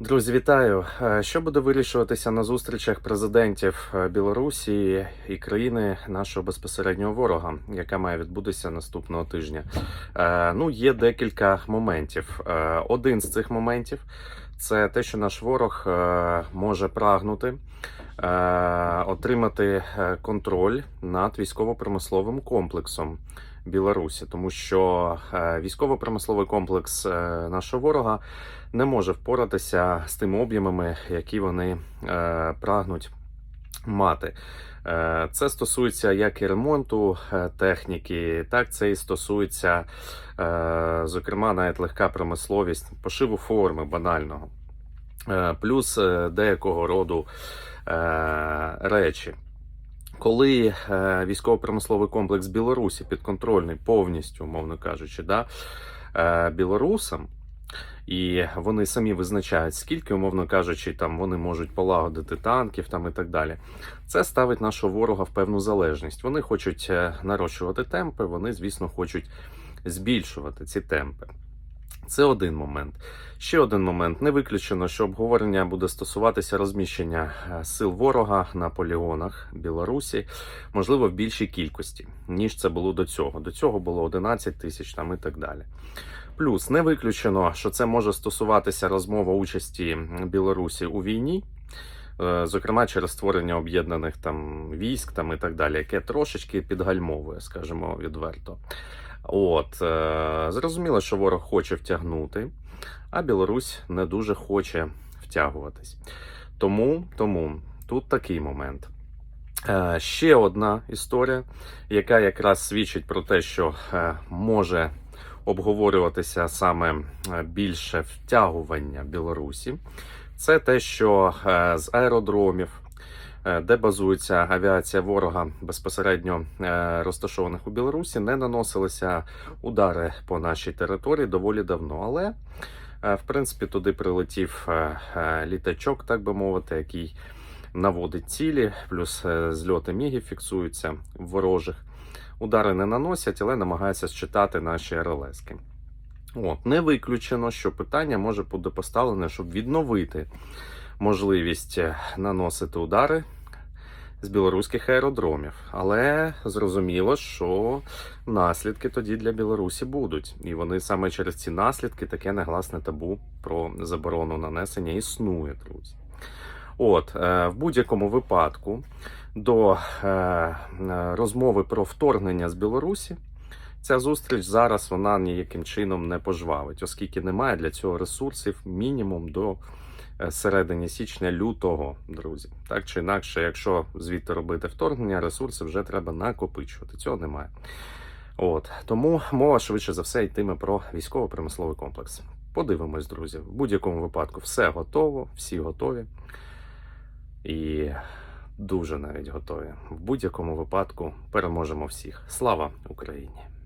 Друзі, вітаю! Е, Що буде вирішуватися на зустрічах президентів е, Білорусі і країни нашого безпосереднього ворога, яка має відбутися наступного тижня? Е, Ну, є декілька моментів. Один з цих моментів це те, що наш ворог може прагнути отримати контроль над військово-промисловим комплексом. Білорусі, тому що е, військово-промисловий комплекс е, нашого ворога не може впоратися з тими об'ємами, які вони е, прагнуть мати. Це стосується як і ремонту техніки, так це і стосується, зокрема, навіть легка промисловість, пошиву форми банального, плюс деякого роду речі. Коли е, військово-промисловий комплекс Білорусі підконтрольний повністю, умовно кажучи, да, е, білорусам, і вони самі визначають, скільки, умовно кажучи, там вони можуть полагодити танків там і так далі. Це ставить нашого ворога в певну залежність. Вони хочуть е, нарощувати темпи, вони, звісно, хочуть збільшувати ці темпи. Це один момент. Ще один момент. Не виключено, що обговорення буде стосуватися розміщення е, сил ворога на полігонах Білорусі, можливо, в більшій кількості, ніж це було до цього. До цього було 11 тисяч там і так далі. Плюс не виключено, що це може стосуватися розмови участі Білорусі у війні, е, зокрема через створення об'єднаних там військ там і так далі, яке трошечки підгальмовує, скажімо відверто. От е, зрозуміло, що ворог хоче втягнути, а Білорусь не дуже хоче втягуватись. Тому, тому тут такий момент. Е, ще одна історія, яка якраз свідчить про те, що е, може обговорюватися саме більше втягування Білорусі. Це те, що з аеродромів, де базується авіація ворога безпосередньо е, розташованих у Білорусі, не наносилися удари по нашій території доволі давно. Але е, в принципі туди прилетів е, е, літачок, так би мовити, який наводить цілі, плюс е, зльоти мігів фіксуються ворожих. Удари не наносять, але намагаються считати наші РЛСки. От, не виключено, що питання може бути поставлене, щоб відновити можливість е, наносити удари з білоруських аеродромів. Але зрозуміло, що наслідки тоді для Білорусі будуть. І вони саме через ці наслідки таке негласне табу про заборону нанесення існує, друзі. От, е, в будь-якому випадку до е, е, розмови про вторгнення з Білорусі. Ця зустріч зараз вона ніяким чином не пожвавить, оскільки немає для цього ресурсів мінімум до е, середини січня лютого, друзі. Так чи інакше, якщо звідти робити вторгнення, ресурси вже треба накопичувати. Цього немає. От тому мова швидше за все йтиме про військово-промисловий комплекс. Подивимось, друзі. В будь-якому випадку все готово, всі готові. І дуже навіть готові. В будь-якому випадку переможемо всіх. Слава Україні!